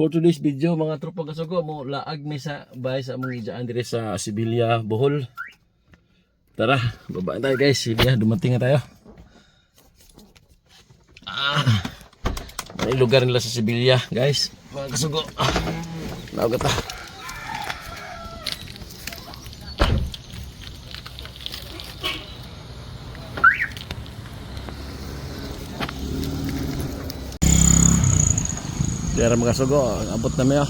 For today's video mga tropa kasugo mo laag mi sa bahay sa among ijaan dire sa Sibilya, Bohol. Tara, baba tayo guys. Sibilya, dumating na tayo. Ah. May lugar nila sa Sibilya, guys. Mga kasugo. Ah. Naugat ta. Dere mga kasugo, abot na miyo.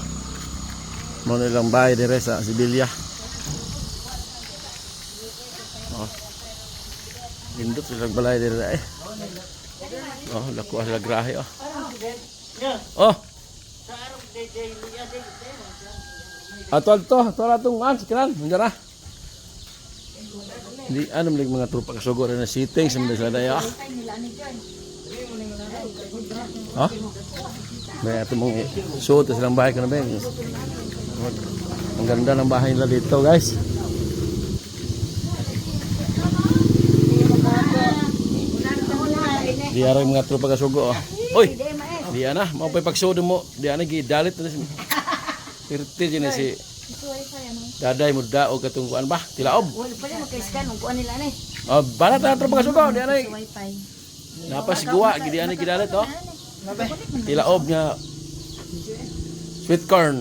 Mo nilang bahay dire sa Sibilya. Oh. Lindot sila balay dire eh. Oh, lakuha sila grahe oh. Oh. Atol to, to atong man, sikiran, manjara. Di ano mga mga trupa kasugo rin na sitting sa mga sila dayo. Ha? May ato mong suot sa silang bahay ko na ba? Ang ganda ng bahay nila dito guys. Di ara yung mga tropa kasugo. Oh. Oy! Di ana, mau pa pagsudo mo. Di ana gidalit na si. Pirti din na si Daday mo dao katong kuan ba? Tilaob. Wala pa rin magka-scan kung kuha nila ni. Oh, bala ta tropa kasugo. Di. Wi-Fi. Napas guwa gidi ana gidalit oh. Tilaob nga sweet corn.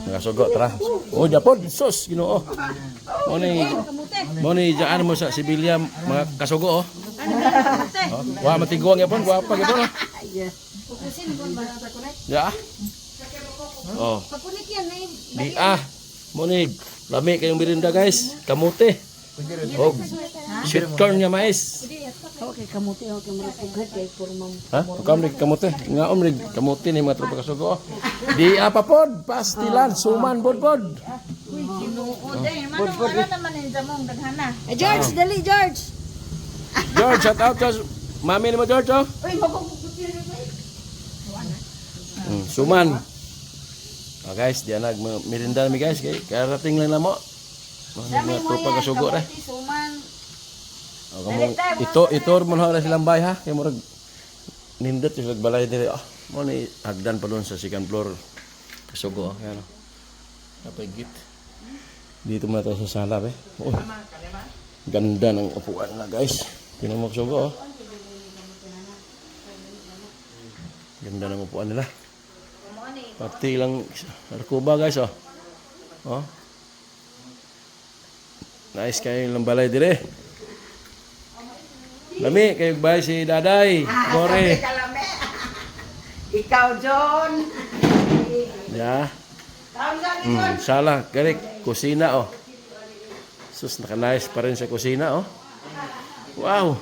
Nagasugo tara. Oh, Japon, sus, Ginoo. Mo ni mo ni jaan mo sa Sibilya mga kasugo oh. Oh, wa matiguang oh. Nung ba sa kunik? Ya. Oh, Pagkunik yan eh. di ah. Mo ni lami kayong birinda guys. Kamote. Oh, sweet corn nga mais. Okay, kamuti okay mo pugad kay puro mam. Ha? Kam rig kamote. Nga om rig kamote ni mga tropa kasugo. oh. Di apa pod, pastilan, suman pod pod. Uy, kinuod eh. Manong ano naman yung damong daghana. Eh, George, dali George. George, shout out to mami ni mo George oh. Uy, magkukutin Mm, suman. Oh, guys, di nag merinda mi guys kay karating lang na mo. Mga mga tropa kasugo. Oh, kamo ito ito mo na silang bahay ha. Kay murag nindot sila balay dire. Oh, mo ni hagdan pa doon sa second floor. Kasugo oh, yan oh. Napay git. Dito muna tayo sa sala be. Oh. Ganda ng upuan na guys. Tingnan mo kasugo oh. Ganda ng upuan nila. Pati lang arkuba guys oh. Oh. Nice kayo ng balay dire. Lami kayo bay si Daday. Gore. Ikaw, John. Ya. Hmm, sala, garik kusina oh. Sus naka-nice pa rin sa kusina oh. Wow.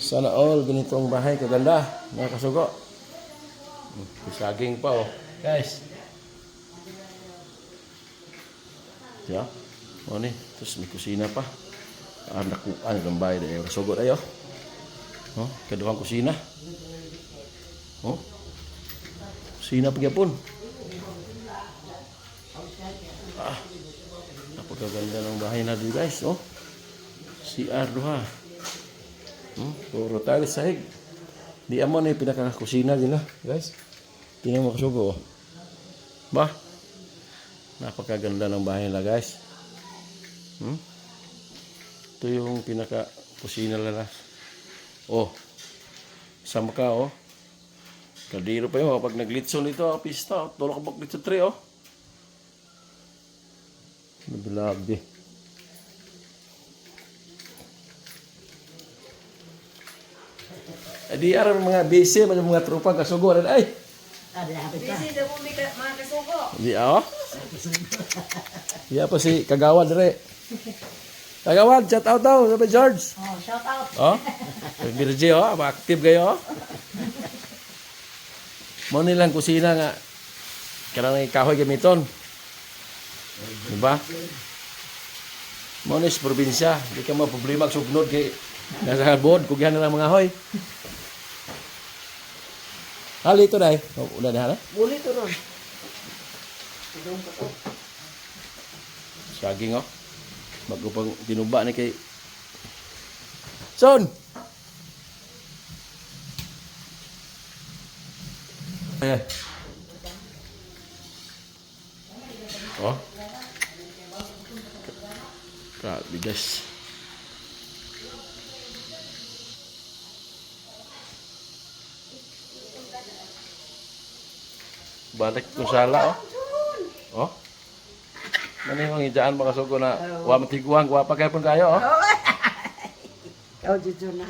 Sana all ganito ang bahay kaganda. Mga kasugo. Hmm, saging pa oh. Guys. Ya. O ni, terus may kusina pa. Ah, naku, ano ng bahay dahil kasugo tayo. Oh, kaduhang kusina. Oh. Kusina pagyapon. Napakaganda ng bahay na dito guys, oh. CR duha. Hmm, puro tiles sahig. Di amo na yung pinaka-kusina nila, guys. Tingnan mo kasugo, oh. Ba? Napakaganda ng bahay nila, guys. Hmm? Ito yung pinaka-kusina nila. Oh. Sama ka, oh. Kadiro pa yun, oh. Pag naglitson ito, oh, pista, oh. Tulok ka dito tre, oh. Nabilabi. Eh, di araw mga busy, mga mga tropa kasugo rin. Ay, Busy daw mo mga kasugo. di ako. Di pa si Kagawad re. Kagawad, shout out daw, sabi George. Oh, shout out. Oh, Virgie, oh, active kayo, oh. Mo nilang kusina nga. Kanang kahoy gamiton. Diba? Mo ni sa probinsya, di ka mo problema sugnod kay nasa bod kugyan na lang mga hoy. Hali ito. Oh, udah dah na. Muli to ron. Saging oh. Bago pang tinuba ni kay Son. Ayan. Oh. Grabe guys. Balik ko sala oh. Oh. Mani yung ijaan makasugo na wa matiguang wa pa kay pun kayo oh. Ikaw dito na.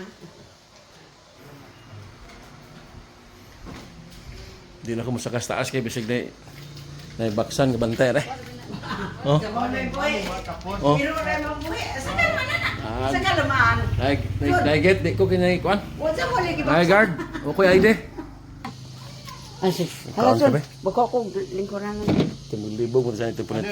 Di na ko masakas taas kay bisig na na baksan ka bantay eh. Oh. Oh. Sa na. Ah. Naig, naig, naigit, di ko kinay kuan. Wala mo lagi ba? Naig guard. Okay, ay de. Asi. Kaon ka ba? Bako ko lingkuran. Tumulibog mo sa ito punit.